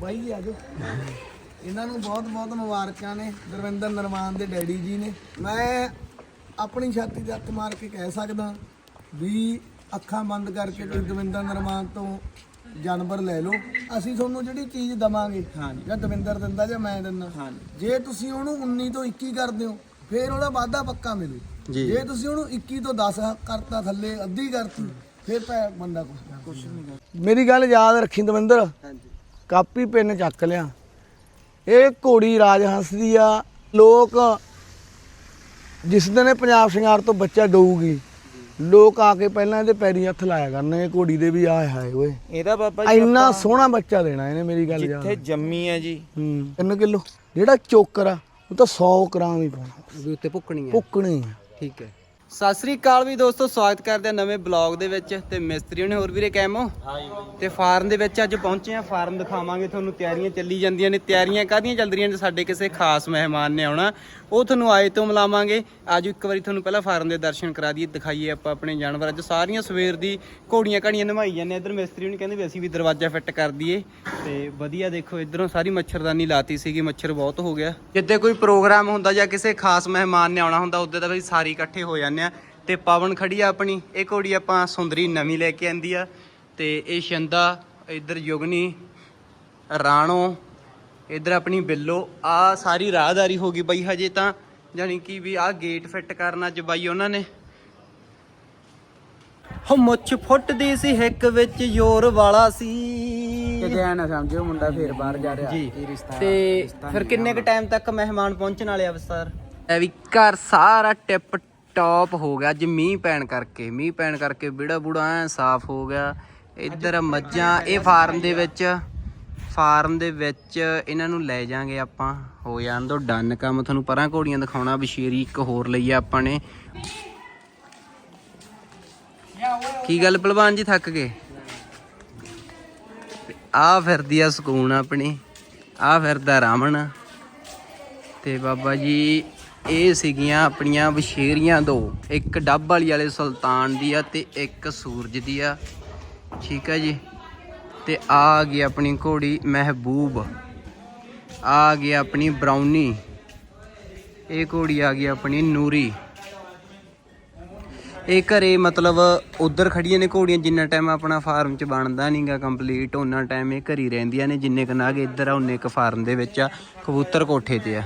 ਬਾਈ ਜੀ ਆਜੋ। ਇਹਨਾਂ ਨੂੰ ਬਹੁਤ ਬਹੁਤ ਮੁਬਾਰਕਾਂ ਨੇ ਗੁਰਵਿੰਦਰ ਨਰਮਾਨ ਦੇ ਡੈਡੀ ਜੀ ਨੇ। ਮੈਂ ਆਪਣੀ ਛਾਤੀ ਤੇ ਹੱਥ ਮਾਰ ਕੇ ਕਹਿ ਸਕਦਾ ਵੀ ਅੱਖਾਂ ਬੰਦ ਕਰਕੇ ਤੁਸੀਂ ਗੁਰਵਿੰਦਰ ਨਰਮਾਨ ਤੋਂ ਜਾਨਵਰ ਲੈ ਲਓ। ਅਸੀਂ ਤੁਹਾਨੂੰ ਜਿਹੜੀ ਚੀਜ਼ ਦਵਾਂਗੇ ਜਾਂ ਦਵਿੰਦਰ ਦਿੰਦਾ ਜਾਂ ਮੈਂ ਦਿੰਦਾ ਜੇ ਤੁਸੀਂ ਉਹਨੂੰ 19 ਤੋਂ 21 ਕਰਦੇ ਹੋ ਫਿਰ ਉਹਦਾ ਵਾਧਾ ਪੱਕਾ ਮਿਲੂ। ਜੇ। ਤੁਸੀਂ ਉਹਨੂੰ 21 ਤੋਂ 10 ਕਰਤਾ ਥੱਲੇ ਅੱਧੀ ਕਰਤੀ ਫਿਰ ਪੈ ਬੰਦਾ ਕੁਛ ਨਹੀਂ ਮੇਰੀ ਗੱਲ ਯਾਦ ਰੱਖੀ ਦਵਿੰਦਰ। ਕਾਪੀ ਪੈਨ ਚੱਕ ਲਿਆ। ਇਹ ਘੋੜੀ ਰਾਜ ਹੰਸਦੀ ਆ। ਲੋਕ ਜਿਸ ਦਿਨ ਇਹ ਪੰਜਾਬ ਸ਼ਿੰਗਾਰ ਤੋਂ ਬੱਚਾ ਦਊਗੀ ਲੋਕ ਆ ਕੇ ਪਹਿਲਾਂ ਇਹਦੇ ਪੈਰੀ ਹੱਥ ਲਾਇਆ ਕਰਨਗੇ ਘੋੜੀ ਦੇ ਵੀ ਆਏ ਹਾਏ ਓਏ। ਇਹਦਾ ਬਾਬਾ ਜੀ ਇੰਨਾ ਸੋਹਣਾ ਬੱਚਾ ਦੇਣਾ ਇਹਨੇ ਮੇਰੀ ਗੱਲ ਯਾਦ ਜਿੱਥੇ ਜੰਮੀ ਹੈ ਜੀ। ਹੂੰ 3 ਕਿਲੋ। ਜਿਹੜਾ ਚੋਕਰ ਆ ਉਹ ਤਾਂ 100 ਗ੍ਰਾਮ ਹੀ ਪਾਉਣਾ। ਵੀ ਉੱਤੇ ਭੁੱਕਣੀ ਹੈ ਪੁੱਕਣੀ ਆ। ਠੀਕ ਹੈ। ਸਤਿ ਸ੍ਰੀ ਅਕਾਲ ਵੀ ਦੋਸਤੋ ਸਵਾਗਤ ਕਰਦੇ ਆ ਨਵੇਂ ਬਲੌਗ ਦੇ ਵਿੱਚ ਤੇ ਮਿਸਤਰੀ ਨੇ ਹੋਰ ਵੀਰੇ ਕੈਮੋ ਤੇ ਫਾਰਮ ਦੇ ਵਿੱਚ ਅੱਜ ਪਹੁੰਚੇ ਆ ਫਾਰਮ ਦਿਖਾਵਾਂਗੇ ਤੁਹਾਨੂੰ ਤਿਆਰੀਆਂ ਚੱਲੀ ਜਾਂਦੀਆਂ ਨੇ ਤਿਆਰੀਆਂ ਕਾਹਦੀਆਂ ਚੱਲ ਰਹੀਆਂ ਨੇ ਸਾਡੇ ਕਿਸੇ ਖਾਸ ਮਹਿਮਾਨ ਨੇ ਆਉਣਾ। ਉਹ ਤੁਹਾਨੂੰ ਆਏ ਤੋਂ ਮਿਲਾਵਾਂਗੇ। ਅੱਜ ਇੱਕ ਵਾਰੀ ਤੁਹਾਨੂੰ ਪਹਿਲਾਂ ਫਾਰਮ ਦੇ ਦਰਸ਼ਨ ਕਰਾ ਦਈਏ ਦਿਖਾਈਏ ਆਪਾਂ ਆਪਣੇ ਜਾਨਵਰ। ਅੱਜ ਸਾਰੀਆਂ ਸਵੇਰ ਦੀ ਘੋੜੀਆਂ ਘਾੜੀਆਂ ਨਵਾਈ ਜਾਂਦੇ। ਇੱਧਰ ਮਿਸਤਰੀ ਨੇ ਕਹਿੰਦੇ ਵੀ ਅਸੀਂ ਵੀ ਦਰਵਾਜ਼ਾ ਫਿੱਟ ਕਰ ਦਈਏ। ਤੇ ਵਧੀਆ ਦੇਖੋ ਇਧਰੋਂ ਸਾਰੀ ਮੱਛਰਦਾਨੀ ਲਾਤੀ ਸੀਗੀ ਮੱਛਰ ਬਹੁਤ ਹੋ ਗਿਆ। ਜਿੱਦੇ ਕੋਈ ਪ੍ਰੋਗਰਾਮ ਹੁੰਦਾ ਜਾਂ ਕਿਸੇ ਖਾਸ ਮਹਿਮਾਨ ਨੇ ਆਉਣਾ ਹੁੰਦਾ ਉਦੋਂ ਤਾਂ ਵੀ ਸਾਰੇ ਇਕੱਠੇ ਹੋ ਜਾਂਦੇ ਆ। ਤੇ ਪਵਨ ਖੜੀ ਆ ਆਪਣੀ। ਇਹ ਘੋੜੀ ਆਪਾਂ ਸੁੰਦਰੀ ਨਵੀਂ ਲੈ ਕੇ ਆਂਦੀ ਆ। ਤੇ ਇਹ ਸ਼ੰਦਾ ਇਧਰ ਯੁਗਨੀ ਰਾਣੋ ਇਧਰ ਆਪਣੀ ਬਿੱਲੋ। ਆ ਸਾਰੀ ਰਾਹਦਾਰੀ ਹੋ ਗਈ ਬਈ ਹਜੇ ਤਾਂ। ਜਾਨੀ ਕਿ ਵੀ ਆ ਗੇਟ ਫਿੱਟ ਕਰਨਾ ਅੱਜ ਬਾਈ ਉਹਨਾਂ ਨੇ। ਹੋ ਮੁੱਛ ਫੁੱਟਦੀ ਸੀ ਹਿੱਕ ਵਿੱਚ ਜ਼ੋਰ ਵਾਲਾ ਸੀ। ਕਿਤੇ ਨਾ ਸਮਝਿਓ ਮੁੰਡਾ ਫੇਰ ਬਾਹਰ ਜਾ ਰਿਹਾ। ਜੀ। ਤੇ ਫਿਰ ਕਿੰਨੇ ਕ ਟਾਈਮ ਤੱਕ ਮਹਿਮਾਨ ਪਹੁੰਚਣ ਵਾਲੇ ਆ ਸਰ ਇਹ ਵੀ ਘਰ ਸਾਰਾ ਟਿਪ ਟੌਪ ਹੋ ਗਿਆ। ਅੱਜ ਮੀਂਹ ਪੈਣ ਕਰਕੇ ਮੀਂਹ ਪੈਣ ਕਰਕੇ ਵਿੜਾ ਬੁੜਾ ਐ ਸਾਫ਼ ਹੋ ਗਿਆ। ਇੱਧਰ ਮੱਝਾਂ ਇਹ ਫਾਰਮ ਦੇ ਵਿੱਚ ਫਾਰਮ ਦੇ ਵਿੱਚ ਇਹਨਾਂ ਨੂੰ ਲੈ ਜਾਾਂਗੇ ਆਪਾਂ। ਹੋ ਜਾਣ ਦੋ ਡਨ ਕੰਮ। ਤੁਹਾਨੂੰ ਪਰਾਂ ਘੋੜੀਆਂ ਦਿਖਾਉਣਾ ਬਸ਼ੀਰੀ ਇੱਕ ਹੋਰ ਲਈ ਆ ਆਪਾਂ ਨੇ। ਕੀ ਗੱਲ ਪਹਿਲਵਾਨ ਜੀ ਥੱਕ ਗਏ? ਆ ਫਿਰਦੀ ਆ ਸਕੂਨ ਆਪਣੀ। ਆ ਫਿਰਦਾ ਰਾਮਣ ਤੇ ਬਾਬਾ ਜੀ ਇਹ ਸੀਗੀਆਂ ਆਪਣੀਆਂ ਬਸ਼ੇਰੀਆਂ ਦੋ। ਇੱਕ ਡੱਬ ਵਾਲੀ ਵਾਲੇ ਸੁਲਤਾਨ ਦੀ ਆ ਤੇ ਇੱਕ ਸੂਰਜ ਦੀ ਆ। ਠੀਕ ਹੈ ਜੀ? ਤੇ ਆ ਗਈ ਆਪਣੀ ਘੋੜੀ ਮਹਿਬੂਬ। ਆ ਗਈ ਆਪਣੀ ਬਰਾਉਨੀ ਇਹ ਘੋੜੀ ਆ ਗਈ ਆਪਣੀ ਨੂਰੀ। ਇਹ ਘਰੇ ਮਤਲਬ ਉਧਰ ਖੜੀਆਂ ਨੇ ਘੋੜੀਆਂ, ਜਿੰਨਾ ਟਾਈਮ ਆਪਣਾ ਫਾਰਮ ਚ ਬਣਦਾ ਨਹੀਂਗਾ ਕੰਪਲੀਟ ਉਹਨਾਂ ਟਾਈਮ ਇਹ ਘਰੀ ਰਹਿੰਦੀਆਂ ਨੇ, ਜਿੰਨੇ ਕ ਨਾਗ ਇੱਧਰ ਆ ਉਹਨੇ ਕ ਫਾਰਮ ਦੇ ਵਿੱਚ ਆ, ਕਬੂਤਰ ਕੋਠੇ ਤੇ ਆ।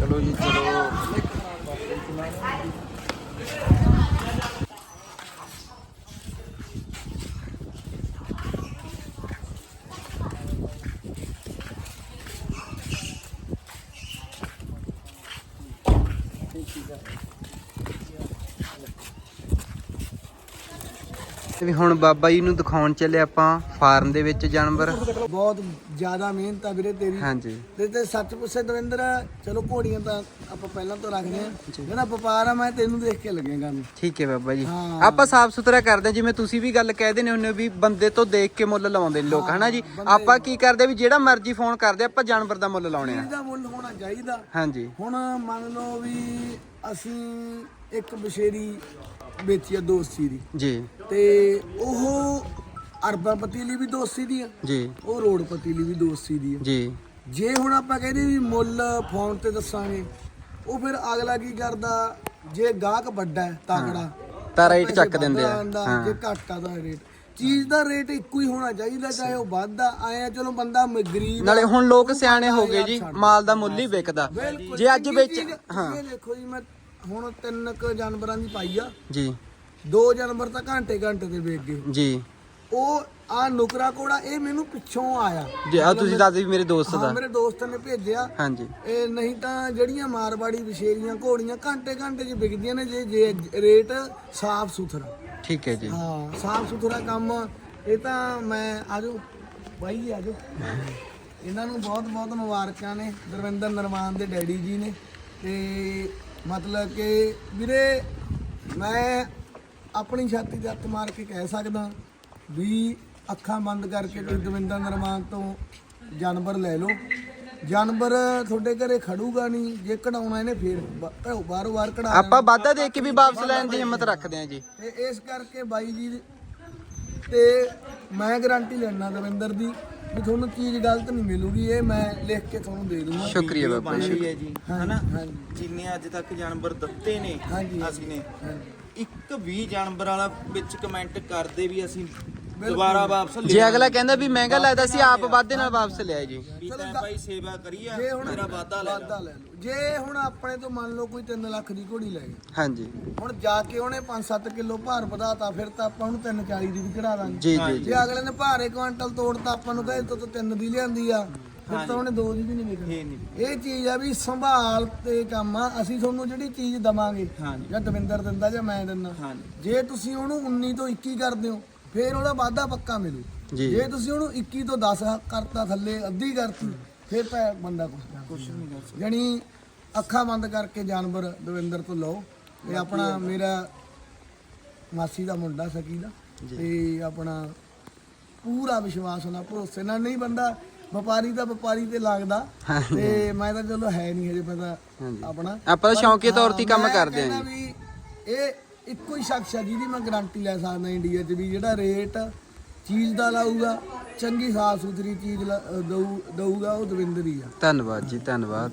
ਚਲੋ ਜੀ ਚਲੋ। ਵੀ ਹੁਣ ਬਾਬਾ ਜੀ ਨੂੰ ਦਿਖਾਉਣ ਚੱਲੇ ਆਪਾਂ ਫਾਰਮ ਦੇ ਵਿੱਚ ਜਾਨਵਰ। ਬਹੁਤ ਜ਼ਿਆਦਾ ਮਿਹਨਤ ਆ ਵੀਰੇ ਤੇਰੀ। ਹਾਂਜੀ। ਤੇ ਤੇ ਸੱਚ ਪੁੱਛੇ ਦਵਿੰਦਰ ਚਲੋ ਘੋੜੀਆਂ ਤਾਂ ਆਪਾਂ ਪਹਿਲਾਂ ਤੋਂ ਰੱਖਦੇ ਆ ਜਿਹੜਾ ਵਪਾਰ ਆ ਮੈਂ ਤੈਨੂੰ ਦੇਖ ਕੇ ਲੱਗੇਗਾ ਨੂੰ ਠੀਕ ਹੈ ਬਾਬਾ ਜੀ। ਆਪਾਂ ਸਾਫ਼ ਸੁਥਰਾ ਕਰਦੇ ਜਿਵੇਂ ਤੁਸੀਂ ਵੀ ਗੱਲ ਕਹਿ ਦਿੰਦੇ ਹੁੰਦੇ ਹੋ ਵੀ ਬੰਦੇ ਤੋਂ ਦੇਖ ਕੇ ਮੁੱਲ ਲਾਉਂਦੇ ਨੇ ਲੋਕ ਹਨਾ ਜੀ? ਆਪਾਂ ਕੀ ਕਰਦੇ ਵੀ ਜਿਹੜਾ ਮਰਜ਼ੀ ਫੋਨ ਕਰਦੇ ਆਪਾਂ ਜਾਨਵਰ ਦਾ ਮੁੱਲ ਲਾਉਣੇ ਆ। ਇਹਦਾ ਮੁੱਲ ਹੋਣਾ ਚਾਹੀਦਾ। ਹਾਂਜੀ। ਹੁਣ ਮੰਨ ਲਓ ਵੀ ਅਸੀਂ ਇੱਕ ਬਸ਼ੇਰੀ ਵੇਚੀ ਆ ਦੋਸਤੀ ਦੀ। ਜੀ। ਤੇ ਉਹ ਅਰਬਾਪਤੀ ਲਈ ਵੀ ਦੋਸਤੀ ਦੀ ਆ ਜੀ। ਉਹ ਰੋਡਪਤੀ ਲਈ ਵੀ ਦੋਸਤੀ ਦੀ ਆ ਜੀ। ਜੇ ਹੁਣ ਆਪਾਂ ਕਹਿੰਦੇ ਵੀ ਮੁੱਲ ਫੋਨ ਤੇ ਦੱਸਾਂਗੇ ਉਹ ਫਿਰ ਅਗਲਾ ਕੀ ਕਰਦਾ ਜੇ ਗਾਹਕ ਵੱਡਾ ਹੈ ਤਗੜਾ ਤਾਂ ਰੇਟ ਚੱਕ ਦਿੰਦੇ ਆ। ਆਉਂਦਾ, ਜੇ ਘੱਟ ਆ ਦਾ ਰੇਟ ਚੀਜ਼ ਦਾ ਰੇਟ ਇੱਕੋ ਹੀ ਹੋਣਾ ਚਾਹੀਦਾ ਚਾਹੇ ਉਹ ਵੱਧਦਾ ਆਏ ਆ ਚਲੋ ਬੰਦਾ ਗਰੀਬ ਨਾਲੇ ਹੁਣ ਲੋਕ ਸਿਆਣੇ ਹੋ ਗਏ ਜੀ ਮਾਲ ਦਾ ਮੁੱਲ ਹੀ ਵਿਕਦਾ। ਜੇ ਅੱਜ ਵਿੱਚ ਹਾਂ। ਇਹ ਦੇਖੋ ਜੀ ਮੈਂ ਹੁਣ ਤਿੰਨ ਕ ਜਾਨਵਰਾਂ ਦੀ ਪਾਈ ਆ। ਜੀ। ਦੋ ਜਾਨਵਰ ਤਾਂ ਘੰਟੇ ਘੰਟੇ ਤੇ ਵੇਚ ਗਏ। ਜੀ। ਉਹ ਆ ਨੁਕਰਾ ਕੋੜਾ ਇਹ ਮੈਨੂੰ ਪਿੱਛੋਂ ਆਇਆ। ਜੀ ਆ ਤੁਸੀਂ ਦੱਸਦੇ ਵੀ ਮੇਰੇ ਦੋਸਤ ਹਾਂ ਦਾ। ਮੇਰੇ ਦੋਸਤ ਨੇ ਭੇਜਿਆ। ਹਾਂਜੀ। ਇਹ ਨਹੀਂ ਤਾਂ ਜਿਹੜੀਆਂ ਮਾਰਵਾੜੀ ਵਿਸ਼ੇਰੀਆਂ ਘੋੜੀਆਂ ਘੰਟੇ ਘੰਟੇ 'ਚ ਵਿਕਦੀਆਂ ਨੇ ਜੇ ਜੇ ਰੇਟ ਸਾਫ਼ ਸੁਥਰਾ। ਠੀਕ ਹੈ ਜੀ। ਹਾਂ ਸਾਫ਼ ਸੁਥਰਾ ਕੰਮ। ਇਹ ਤਾਂ ਮੈਂ ਆਜੋ। ਬਾਈ ਜੀ ਆਜੋ। ਇਹਨਾਂ ਨੂੰ ਬਹੁਤ ਬਹੁਤ ਮੁਬਾਰਕਾਂ ਨੇ। ਗੁਰਵਿੰਦਰ ਨਰਮਾਨ ਦੇ ਡੈਡੀ ਜੀ ਨੇ। ਤੇ ਮਤਲਬ ਕਿ ਵੀਰੇ ਮੈਂ ਆਪਣੀ ਛਾਤੀ ਤੇ ਹੱਥ ਮਾਰ ਕੇ ਕਹਿ ਸਕਦਾ ਵੀ ਅੱਖਾਂ ਬੰਦ ਕਰਕੇ ਤੁਸੀਂ ਗੁਰਵਿੰਦਰ ਨਰਮਾਨ ਤੋਂ ਜਾਨਵਰ ਲੈ ਲਓ। ਜਾਨਵਰ ਤੁਹਾਡੇ ਘਰੇ ਖੜੂਗਾ ਨਹੀਂ ਜੇ ਕਢਾਉਣਾ ਇਹਨੇ ਫੇਰ ਬ- ਘਰੋਂ ਬਾਹਰੋਂ ਬਾਹਰ ਕਢਾ ਆਪਾਂ ਵਾਧਾ ਦੇ ਕੇ ਵੀ ਵਾਪਸ ਲੈਣ ਦੀ ਹਿੰਮਤ ਰੱਖਦੇ ਹਾਂ ਜੀ। ਤੇ ਇਸ ਕਰਕੇ ਬਾਈ ਜੀ ਤੇ ਮੈਂ ਗਾਰੰਟੀ ਲੈਣਾ ਦਵਿੰਦਰ ਦੀ। ਵੀ ਤੁਹਾਨੂੰ ਚੀਜ਼ ਗਲਤ ਨਹੀਂ ਮਿਲੂਗੀ ਇਹ ਮੈਂ ਲਿਖ ਕੇ ਤੁਹਾਨੂੰ ਦੇ ਦੂੰਗਾ। ਸ਼ੁਕਰੀਆ ਬਾਬਾ ਜੀ ਹੈ ਜੀ। ਹਨਾ? ਜਿੰਨੇ ਅੱਜ ਤੱਕ ਜਾਨਵਰ ਦਿੱਤੇ ਨੇ ਹਾਂਜੀ। ਅਸੀਂ ਨੇ ਹਾਂਜੀ। ਇੱਕ ਵੀ ਜਾਨਵਰ ਵਾਲਾ ਵਿੱਚ ਕਮੈਂਟ ਕਰਦੇ ਵੀ ਅਸੀਂ ਦੁਬਾਰਾ ਵਾਪਸ ਲੈ ਜੇ ਅਗਲਾ ਕਹਿੰਦਾ ਵੀ ਮਹਿੰਗਾ ਲੱਗਦਾ ਸੀ ਆਪ ਵਾਧੇ ਨਾਲ ਵਾਪਸ ਲਿਆ ਜੀ। ਵੀ ਤੈਂ ਭਾਈ ਸੇਵਾ ਕਰੀ ਆ ਜੇ ਹੁਣ ਮੇਰਾ ਵਾਦਾ ਲੈ ਵਾਧਾ ਲੈ ਲਓ। ਜੇ ਹੁਣ ਆਪਣੇ ਤੋਂ ਮੰਨ ਲਓ ਕੋਈ 3 ਲੱਖ ਦੀ ਘੋੜੀ ਲੈ ਗਿਆ ਹਾਂਜੀ। ਹੁਣ ਜਾ ਕੇ ਉਹਨੇ 5-7 ਕਿਲੋ ਭਾਰ ਵਧਾਤਾ ਫਿਰ ਤਾਂ ਆਪਾਂ ਉਹਨੂੰ 340 ਦੀ ਵੀ ਚੜਾ ਦਾਂਗੇ। ਜੀ ਜੀ ਜੀ। ਜੇ ਅਗਲੇ ਨੇ ਭਾਰੇ ਕੁਆਂਟਲ ਤੋੜਤਾ ਆਪਾਂ ਨੂੰ ਕਹੇ ਤੂੰ ਤਾਂ ਤਿੰਨ ਦੀ ਲਿਆਂਦੀ ਆ। ਫਿਰ ਤਾਂ ਉਹਨੇ ਦੋ ਦੀ ਵੀ ਨਹੀਂ ਵਿਕਣੀ। ਇਹ ਨਹੀਂ ਇਹ ਚੀਜ਼ ਆ ਵੀ ਸੰਭਾਲ ਤੇ ਕੰਮ ਆ। ਅਸੀਂ ਤੁਹਾਨੂੰ ਜਿਹੜੀ ਚੀਜ਼ ਦਵਾਂਗੇ ਹਾਂਜੀ। ਜਾਂ ਦਵਿੰਦਰ ਦਿੰਦਾ ਜਾਂ ਮੈਂ ਦਿੰਦਾ। ਹਾਂਜੀ। ਜੇ ਤੁਸੀਂ ਉਹਨੂੰ 19 ਤੋਂ 21 ਕਰਦੇ ਹੋ ਫਿਰ ਉਹਦਾ ਵਾਧਾ ਪੱਕਾ ਮਿਲੂ। ਜੀ। ਜੇ ਤੁਸੀਂ ਉਹਨੂੰ 21 ਤੋਂ 10 ਕਰਤਾ ਥੱਲੇ ਅੱਧੀ ਕਰਤੀ ਫਿਰ ਤਾਂ ਬੰਦਾ ਕੁਛ ਨਹੀਂ ਕਰ ਸਕਦਾ। ਜਾਣੀ ਅੱਖਾਂ ਬੰਦ ਕਰਕੇ ਜਾਨਵਰ ਦਵਿੰਦਰ ਤੋਂ ਲਓ। ਇਹ ਆਪਣਾ ਮੇਰਾ ਮਾਸੀ ਦਾ ਮੁੰਡਾ ਸਕੀ ਦਾ। ਤੇ ਆਪਣਾ ਪੂਰਾ ਵਿਸ਼ਵਾਸ ਨਾਲ ਭਰੋਸੇ ਨਾਲ। ਨਹੀਂ ਬੰਦਾ ਵਪਾਰੀ ਤਾਂ ਵਪਾਰੀ ਤੇ ਲੱਗਦਾ। ਤੇ ਮੈਂ ਤਾਂ ਚਲੋ ਹੈ ਨਹੀਂ ਹਜੇ ਪਤਾ ਆਪਣਾ। ਆਪਾਂ ਤਾਂ ਸ਼ੌਂਕੀ ਤੌਰ ਤੇ ਹੀ ਕੰਮ ਕਰਦੇ ਆਂ ਵੀ ਇਹ ਇੱਕੋ ਹੀ ਸ਼ਖਸ ਆ ਜਿਹਦੀ ਮੈਂ ਗਾਰੰਟੀ ਲੈ ਸਕਦਾ ਇੰਡੀਆ 'ਚ ਵੀ ਜਿਹੜਾ ਰੇਟ ਚੀਜ਼ ਦਾ ਲਾਊਗਾ ਚੰਗੀ ਸਾਫ਼ ਸੁਥਰੀ ਚੀਜ਼ ਲਾ- ਅ, ਦਊ ਦਊਗਾ ਉਹ ਦਵਿੰਦਰ ਹੀ ਆ। ਧੰਨਵਾਦ ਜੀ ਧੰਨਵਾਦ।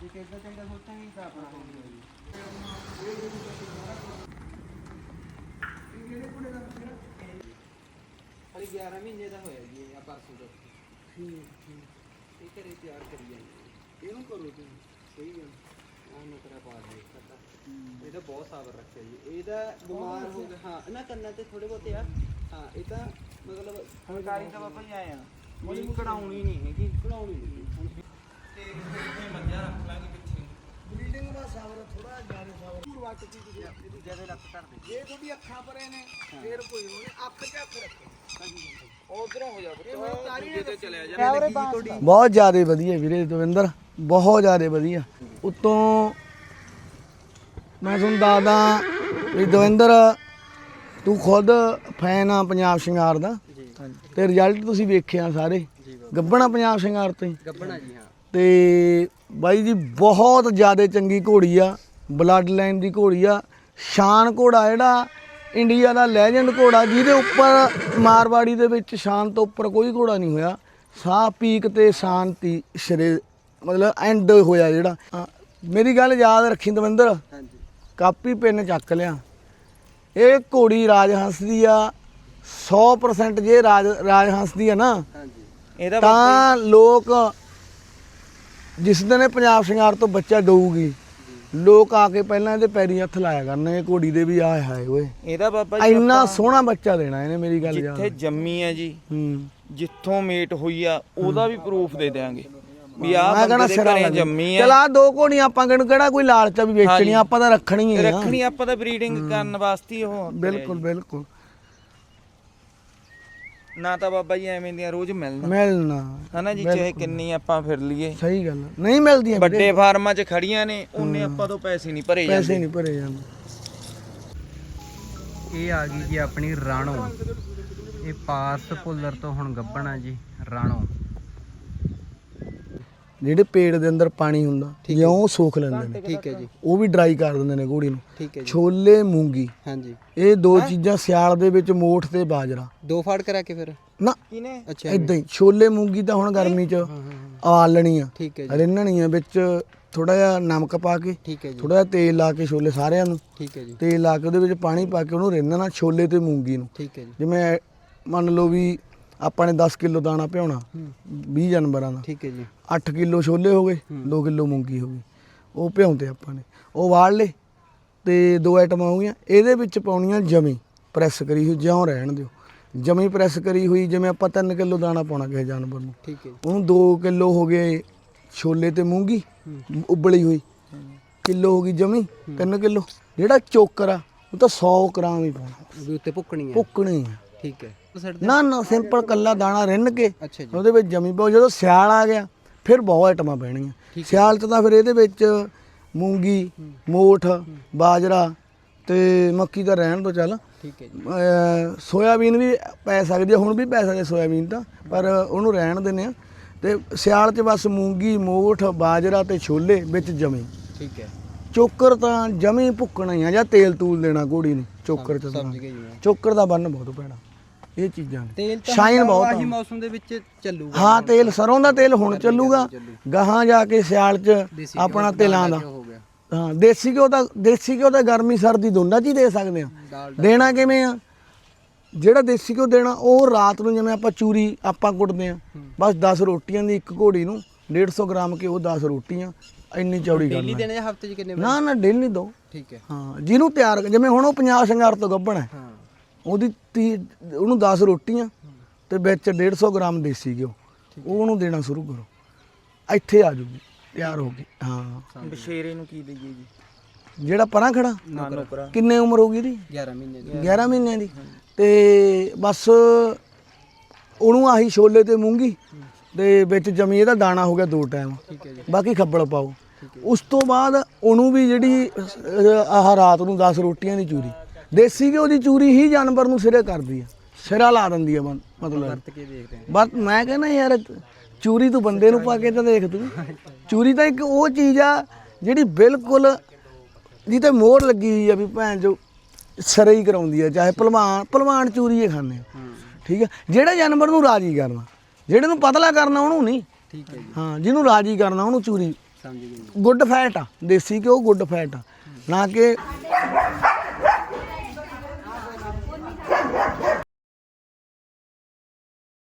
ਜੇ ਕਿਹਦਾ ਚੰਗਾ ਸੋਚਾਂਗੇ ਤਾਂ ਆਪਣਾ ਹਲੀ 11 ਮਹੀਨੇ ਦਾ ਹੋਇਆ ਜੀ ਇਹ ਪਰਸੋਂ ਦਾ ਇਹ ਘਰੇ ਤਿਆਰ ਕਰੀ ਜਾਂਦੇ ਇਹਨੂੰ ਕਰੋ ਤੁਸੀਂ ਸਹੀ ਗੱਲ ਉਹ ਨਕਰਾ ਪਾ ਦੇ ਕੱਟਾ ਇਹਦਾ ਬਹੁਤ ਸਾਬਰ ਰੱਖਿਆ ਜੀ ਇਹਦਾ ਬਿਮਾਰ ਹੋ ਗਿਆ ਹਾਂ ਨਾ ਕੰਨਾਂ ਤੇ ਥੋੜੇ ਬਹੁਤੇ ਆ ਹਾਂ ਇਹ ਤਾਂ ਮਤਲਬ ਫੁਲਕਾਰੀ ਤਾਂ ਬਾਬਾ ਜੀ ਆਏ ਆ। ਕੋਈ ਕਢਾਉਣੀ ਨਹੀਂ ਹੈਗੀ। ਕਢਾਉਣੀ ਨਹੀਂ। ਹੁਣ ਤੇ ਇਹ ਮੰਜਾ ਰੱਖ ਲਾਂਗੇ ਪਿੱਛੇ ਬਲੀਡਿੰਗ ਦਾ ਸਾਵਰ ਥੋੜਾ ਜ਼ਿਆਦਾ ਸਾਵਰ। ਪੂਰ ਵੱਟ ਦੀ ਤੁਸੀਂ ਆਪਣੀ ਜ਼ਿਆਦਾ ਲੱਕ ਧਰ ਦੇ ਜੇ ਤੁਹਾਡੀ ਅੱਖਾਂ ਪਰੇ ਨੇ ਫਿਰ ਕੋਈ ਉਹਨੇ ਅੱਖ ਚ ਅੱਖ ਰੱਖੋ। ਉਧਰੋਂ ਹੋ ਜਾ ਤਾਰੀ ਤੇ ਚਲਿਆ ਜਾ। ਬਹੁਤ ਜ਼ਿਆਦਾ ਵਧੀਆ ਵੀਰੇ ਦਵਿੰਦਰ ਬਹੁਤ ਜ਼ਿਆਦਾ ਵਧੀਆ। ਉਤੋਂ ਮੈਂ ਤੁਹਾਨੂੰ ਦੱਸਦਾ ਵੀ ਦਵਿੰਦਰ ਤੂੰ ਖੁਦ ਫੈਨ ਆ ਪੰਜਾਬ ਸ਼ਿੰਗਾਰ ਦਾ ਤੇ ਰਿਜ਼ਲਟ ਤੁਸੀਂ ਵੇਖਿਆ ਸਾਰੇ। ਗੱਬਣਾ ਪੰਜਾਬ ਸ਼ਿੰਗਾਰ ਤੋਂ ਗੱਬਣਾ ਜੀ ਹਾਂ। ਤੇ ਬਾਈ ਜੀ ਬਹੁਤ ਜ਼ਿਆਦਾ ਚੰਗੀ ਘੋੜੀ ਆ ਬਲੱਡ ਲਾਈਨ ਦੀ ਘੋੜੀ ਆ। ਸ਼ਾਨ ਘੋੜਾ ਜਿਹੜਾ ਇੰਡੀਆ ਦਾ ਲੈਜੈਂਡ ਘੋੜਾ ਜਿਹਦੇ ਉੱਪਰ ਮਾਰਵਾੜੀ ਦੇ ਵਿੱਚ ਸ਼ਾਨ ਤੋਂ ਉੱਪਰ ਕੋਈ ਘੋੜਾ ਨਹੀਂ ਹੋਇਆ। ਸਾਹ ਪੀਕ ਤੇ ਸ਼ਾਂਤੀ ਸ਼ਰੇ ਮਤਲਬ ਐਂਡ ਹੋਇਆ ਜਿਹੜਾ। ਮੇਰੀ ਗੱਲ ਯਾਦ ਰੱਖੀ ਦਵਿੰਦਰ। ਹਾਂਜੀ। ਕਾਪੀ ਪੈਨ ਚੱਕ ਲਿਆ। ਇਹ ਘੋੜੀ ਰਾਜਹੰਸ ਦੀ ਆ 100% ਜੇ ਰਾਜ ਰਾਜਹੰਸ ਦੀ ਆ ਨਾ ਹਾਂਜੀ। ਇਹਦਾ ਤਾਂ ਲੋਕ ਜਿਸ ਦਿਨ ਇਹ ਪੰਜਾਬ ਸ਼ਿੰਗਾਰ ਤੋਂ ਬੱਚਾ ਦਊਗੀ ਲੋਕ ਆ ਕੇ ਪਹਿਲਾਂ ਇਹਦੇ ਪੈਰੀ ਹੱਥ ਲਾਇਆ ਕਰਨਗੇ ਘੋੜੀ ਦੇ ਵੀ ਆਏ ਹਾਏ ਓਏ। ਇਹਦਾ ਬਾਬਾ ਜੀ ਇੰਨਾ ਆਪਾਂ ਸੋਹਣਾ ਬੱਚਾ ਦੇਣਾ ਇਹਨੇ ਮੇਰੀ ਗੱਲ ਯਾਦ। ਜਿੱਥੇ ਜੰਮੀ ਹੈ ਜੀ ਹੂੰ। ਜਿੱਥੋਂ ਮੇਟ ਹੋਈ ਆ ਉਹਦਾ ਵੀ ਪ੍ਰੂਫ ਦੇ ਦੇਾਂਗੇ ਵੀ ਮੈਂ ਆਹ ਕਹਣਾ ਬੰਦੇ ਦੇ ਸਿਰਾ ਘਰੇ ਜੰਮੀ ਚਲ ਆ ਆ ਦੋ ਘੋੜੀਆਂ ਆਪਾਂ ਕਿਹਨੂੰ ਕਿਹੜਾ ਕੋਈ ਲਾਲਚਾ ਵੀ ਵੇਚਣੀ। ਆ, ਆਪਾਂ ਤਾਂ ਰੱਖਣੀ ਹੀ ਆ। ਰੱਖਣੀ ਆਪਾਂ ਤਾਂ ਬਰੀਡਿੰਗ ਕਰਨ ਵਾਸਤੇ ਹੀ ਉਹ ਬਿਲਕੁਲ ਬਿਲਕੁਲ। ਨਾ ਤਾਂ ਬਾਬਾ ਜੀ ਐਵੇਂ ਦੀਆਂ ਰੋਜ਼ ਮਿਲਣ। ਮਿਲਣਾ। ਹਨਾ ਜੀ ਚਾਹੇ ਕਿੰਨੀ ਆਪਾਂ ਫਿਰ ਲਈਏ। ਸਹੀ ਗੱਲ ਆ। ਨਹੀਂ ਮਿਲਦੀਆਂ ਵੀਰੇ, ਵੱਡੇ ਫਾਰਮਾਂ 'ਚ ਖੜੀਆਂ ਨੇ ਉਹਨੇ ਆਪਾਂ ਤੋਂ ਪੈਸੇ ਨਹੀਂ ਭਰੇ ਪੈਸੇ ਜਾਂਦੇ। ਨਹੀਂ ਭਰੇ ਜਾਂਦੇ। ਇਹ ਆ ਗਈ ਜੀ ਆਪਣੀ ਰਾਣੋ। ਇਹ ਪਾਸ ਭੁੱਲਰ ਤੋਂ ਹੁਣ ਗੱਬਣਾ ਜੀ ਰਾਣੋ। ਜਿਹੜੇ ਪੇੜ ਦੇ ਅੰਦਰ ਪਾਣੀ ਹੁੰਦਾ ਜਿਉਂ ਸੋਖ ਲੈਂਦੇ ਨੇ। ਠੀਕ ਹੈ ਜੀ। ਉਹ ਵੀ ਡਰਾਈ ਕਰ ਦਿੰਦੇ ਨੇ ਘੋੜੀ ਨੂੰ। ਠੀਕ ਹੈ ਜੀ। ਛੋਲੇ ਮੂੰਗੀ। ਹਾਂਜੀ। ਇਹ ਦੋ ਚੀਜ਼ਾਂ ਸਿਆਲ ਦੇ ਵਿੱਚ ਮੋਠ ਤੇ ਬਾਜਰਾ। ਦੋ ਫਾੜ ਕਰਾ ਕੇ ਫਿਰ? ਨਾ ਕਿਨੇ ਅੱਛਾ ਇਦਾਂ ਹੀ। ਛੋਲੇ ਮੂੰਗੀ ਤਾਂ ਹੁਣ ਗਰਮੀ 'ਚ ਆਲਣੀ ਆ ਠੀਕ ਹੈ ਜੀ। ਰਿੰਨਣੀ ਆ ਵਿੱਚ ਥੋੜਾ ਜਿਹਾ ਨਮਕ ਪਾ ਕੇ ਠੀਕ ਹੈ ਜੀ। ਥੋੜਾ ਜਿਹਾ ਤੇਲ ਲਾ ਕੇ ਛੋਲੇ ਸਾਰਿਆਂ ਨੂੰ। ਠੀਕ ਹੈ ਜੀ। ਤੇਲ ਲਾ ਕੇ ਉਹਦੇ ਵਿੱਚ ਪਾਣੀ ਪਾ ਕੇ ਉਹਨੂੰ ਰਿੰਨਣਾ ਛੋਲੇ ਤੇ ਮੂੰਗੀ ਨੂੰ। ਠੀਕ ਹੈ ਜੀ। ਜਿਵੇਂ ਮੰਨ ਲਓ ਵੀ ਆਪਾਂ ਨੇ 10 ਕਿਲੋ ਦਾਣਾ ਭਿਉਣਾ ਹੂੰ। 20 ਜਾਨਵਰਾਂ ਦਾ। ਠੀਕ ਹੈ ਜੀ। 8 ਕਿਲੋ ਛੋਲੇ ਹੋ ਗਏ 2 ਕਿਲੋ ਮੂੰਗੀ ਹੋ ਗਈ। ਉਹ ਭਿਉਂਦੇ ਆਪਾਂ ਨੇ। ਉਹ ਵਾੜ ਲੇ ਤੇ ਦੋ ਆਈਟਮਾਂ ਹੋ ਗਈਆਂ। ਇਹਦੇ ਵਿੱਚ ਪਾਉਣੀਆਂ ਜਮੀ ਪ੍ਰੈਸ ਕਰੀ ਹੋਈ ਜਿਉਂ ਰਹਿਣ ਦਿਓ। ਜਮੀ ਪ੍ਰੈਸ ਕਰੀ ਹੋਈ ਜਿਵੇਂ ਆਪਾਂ 3 ਕਿਲੋ ਦਾਣਾ ਪਾਉਣਾ ਕਿਸੇ ਜਾਨਵਰ ਨੂੰ। ਠੀਕ ਹੈ। ਉਹਨੂੰ 2 ਕਿਲੋ ਹੋ ਗਏ ਛੋਲੇ ਤੇ ਮੂੰਗੀ ਉਬਲੀ ਹੋਈ। ਕਿਲੋ ਹੋ ਗਈ ਜਮੀ 3 ਕਿਲੋ। ਜਿਹੜਾ ਚੋਕਰ ਆ ਉਹ ਤਾਂ 100 ਗ੍ਰਾਮ ਹੀ ਪਾਉਣਾ। ਵੀ ਉੱਤੇ ਭੁੱਕਣੀ ਹੈ ਪੁੱਕਣੀ ਆ। ਠੀਕ ਹੈ। ਨਾ ਨਾ ਸਿੰਪਲ ਕੱਲਾ ਦਾਣਾ ਰਿੰਨ ਕੇ ਉਹਦੇ ਵਿੱਚ ਜਮੀ ਪਾਓ। ਜਦੋਂ ਸਿਆਲ ਆ ਗਿਆ ਫਿਰ ਬਹੁਤ ਆਈਟਮਾਂ ਪੈਣਗੀਆਂ। ਸਿਆਲ ਚ ਤਾਂ ਫਿਰ ਇਹਦੇ ਵਿੱਚ ਮੂੰਗੀ ਮੋਠ ਬਾਜਰਾ ਤੇ ਮੱਕੀ ਤਾਂ ਰਹਿਣ ਤੋਂ ਚੱਲ। ਠੀਕ ਹੈ ਜੀ। ਅਹ ਸੋਇਆਬੀਨ ਵੀ ਪੈ ਸਕਦੀ ਹੈ ਹੁਣ ਵੀ ਪੈ ਸਕਦੀ ਹੈ ਸੋਇਆਬੀਨ ਤਾਂ ਪਰ ਉਹਨੂੰ ਰਹਿਣ ਦਿੰਦੇ ਆ। ਤੇ ਸਿਆਲ 'ਚ ਬਸ ਮੂੰਗੀ ਮੋਠ ਬਾਜਰਾ ਤੇ ਛੋਲੇ ਵਿੱਚ ਜਮੀ। ਠੀਕ ਹੈ। ਚੋਕਰ ਤਾਂ ਜਮੀ ਭੁੱਕਣਾ ਹੀ ਆ ਜਾਂ ਤੇਲ ਤੂਲ ਦੇਣਾ ਘੋੜੀ ਨੇ ਚੋਕਰ 'ਚ ਤਾਂ। ਚੋਕਰ ਦਾ ਬੰਨ ਬਹੁਤ ਪੈਣਾ। ਇਹ ਚੀਜ਼ਾਂ ਤੇਲ ਤਾਂ ਸ਼ਾਈਨ ਬਹੁਤ ਆਹੀ। ਮੌਸਮ ਦੇ ਵਿੱਚ ਚੱਲੂਗਾ। ਹਾਂ ਤੇਲ ਸਰੋਂ ਦਾ ਤੇਲ ਹੁਣ ਚੱਲੂਗਾ। ਗਾਹਾਂ ਜਾ ਕੇ ਸਿਆਲ 'ਚ ਦੇਸੀ ਆਪਣਾ ਤੇਲਾਂ ਦਾ। ਹੋ ਗਿਆ। ਹਾਂ ਦੇਸੀ ਘਿਓ ਤਾਂ ਦੇਸੀ ਘਿਓ ਤਾਂ ਗਰਮੀ ਸਰਦੀ ਦੋਨਾਂ 'ਚ ਹੀ ਦੇ ਸਕਦੇ ਆ ਦਾਲ ਦੇਣਾ ਕਿਵੇਂ ਆ? ਜਿਹੜਾ ਦੇਸੀ ਘਿਓ ਦੇਣਾ ਉਹ ਰਾਤ ਨੂੰ ਜਿਵੇਂ ਆਪਾਂ ਚੂਰੀ ਆਪਾਂ ਕੁੱਟਦੇ ਆ ਬਸ 10 ਰੋਟੀਆਂ ਦੀ ਇੱਕ ਘੋੜੀ ਨੂੰ 150 ਗ੍ਰਾਮ ਘਿਓ 10 ਰੋਟੀਆਂ ਇੰਨੀ ਚੌੜੀ ਡੇਲੀ ਕਰਨਾ। ਦੇਣੇ ਜਾਂ ਹਫ਼ਤੇ 'ਚ ਕਿੰਨੇ ਵਾਰ? ਨਾ ਨਾ ਡੇਲੀ ਦੋ। ਠੀਕ ਹੈ। ਹਾਂ ਜਿਹਨੂੰ ਤਿਆਰ ਜਿਵੇਂ ਹੁਣ ਉਹ 50 ਸ਼ਿੰਗਾਰ ਤੋਂ ਗੱਭਣ ਹੈ। ਹਾਂ। ਉਹਦੀ ਤੀਹ- ਉਹਨੂੰ 10 ਰੋਟੀਆਂ ਤੇ ਵਿੱਚ 150 ਗ੍ਰਾਮ ਦੇਸੀ ਘਿਓ। ਉਹ ਉਹਨੂੰ ਦੇਣਾ ਸ਼ੁਰੂ ਕਰੋ। ਇੱਥੇ ਆ ਜੂਗੀ ਤਿਆਰ ਹੋ ਗਈ ਹਾਂ। ਬਸ਼ੇਰੇ ਨੂੰ ਕੀ ਦਈਏ ਜੀ? ਜਿਹੜਾ ਪਰਾਂ ਖੜਾ? ਹਾਂ ਨੌਕਰਾ ਕਿੰਨੇ ਉਮਰ ਹੋਗੀ ਦੀ 11 ਮਹੀਨੇ ਦੀ। 11 ਮਹੀਨਿਆਂ ਦੀ। ਤੇ ਬਸ ਉਹਨੂੰ ਆਹੀ ਛੋਲੇ ਤੇ ਮੂੰਗੀ ਤੇ ਵਿੱਚ ਜਮੀ ਇਹਦਾ ਦਾਣਾ ਹੋ ਗਿਆ ਦੋ ਟਾਈਮ। ਠੀਕ ਹੈ ਜੀ। ਬਾਕੀ ਖੱਬਲ ਪਾਓ। ਉਸ ਤੋਂ ਬਾਅਦ ਉਹਨੂੰ ਵੀ ਜਿਹੜੀ ਅਹ, ਆਹ ਰਾਤ ਨੂੰ 10 ਰੋਟੀਆਂ ਦੀ ਚੂਰੀ। ਦੇਸੀ ਘਿਓ ਦੀ ਚੂਰੀ ਹੀ ਜਾਨਵਰ ਨੂੰ ਸਿਰੇ ਕਰਦੀ ਆ। ਸਿਰਾ ਲਾ ਦਿੰਦੀ ਆ ਮਨ- ਮਤਲਬ। ਵਰਤ ਕੇ ਦੇਖਦੇ ਹਾਂ ਬਸ ਮੈਂ ਕਹਿੰਦਾ ਯਾਰ ਚੂਰੀ ਤੂੰ ਬੰਦੇ ਨੂੰ ਪਾ ਕੇ ਤਾਂ ਦੇਖ ਤੂੰ। ਚੂਰੀ ਤਾਂ ਇੱਕ ਉਹ ਚੀਜ਼ ਆ ਜਿਹੜੀ ਬਿਲਕੁਲ ਜਿੱਤੇ ਮੋਹਰ ਲੱਗੀ ਹੋਈ ਆ ਵੀ ਭੈਣ ਜੋ ਸਿਰੇ ਹੀ ਕਰਾਉਂਦੀ ਆ ਚਾਹੇ ਭਲਵਾਨ ਭਲਵਾਨ ਚੂਰੀ ਹੀ ਖਾਂਦੇ ਆ। ਠੀਕ ਆ? ਜਿਹੜਾ ਜਾਨਵਰ ਨੂੰ ਰਾਜੀ ਕਰਨਾ। ਜਿਹੜੇ ਨੂੰ ਪਤਲਾ ਕਰਨਾ ਉਹਨੂੰ ਨਹੀਂ। ਠੀਕ ਹੈ ਜੀ। ਹਾਂ ਜਿਹਨੂੰ ਰਾਜੀ ਕਰਨਾ ਉਹਨੂੰ ਚੂਰੀ। ਸਮਝ ਗਏ ਜੀ ਗੁੱਡ ਫੈਟ ਆ। ਦੇਸੀ ਘਿਓ ਗੁੱਡ ਫੈਟ ਆ। ਨਾ ਕਿ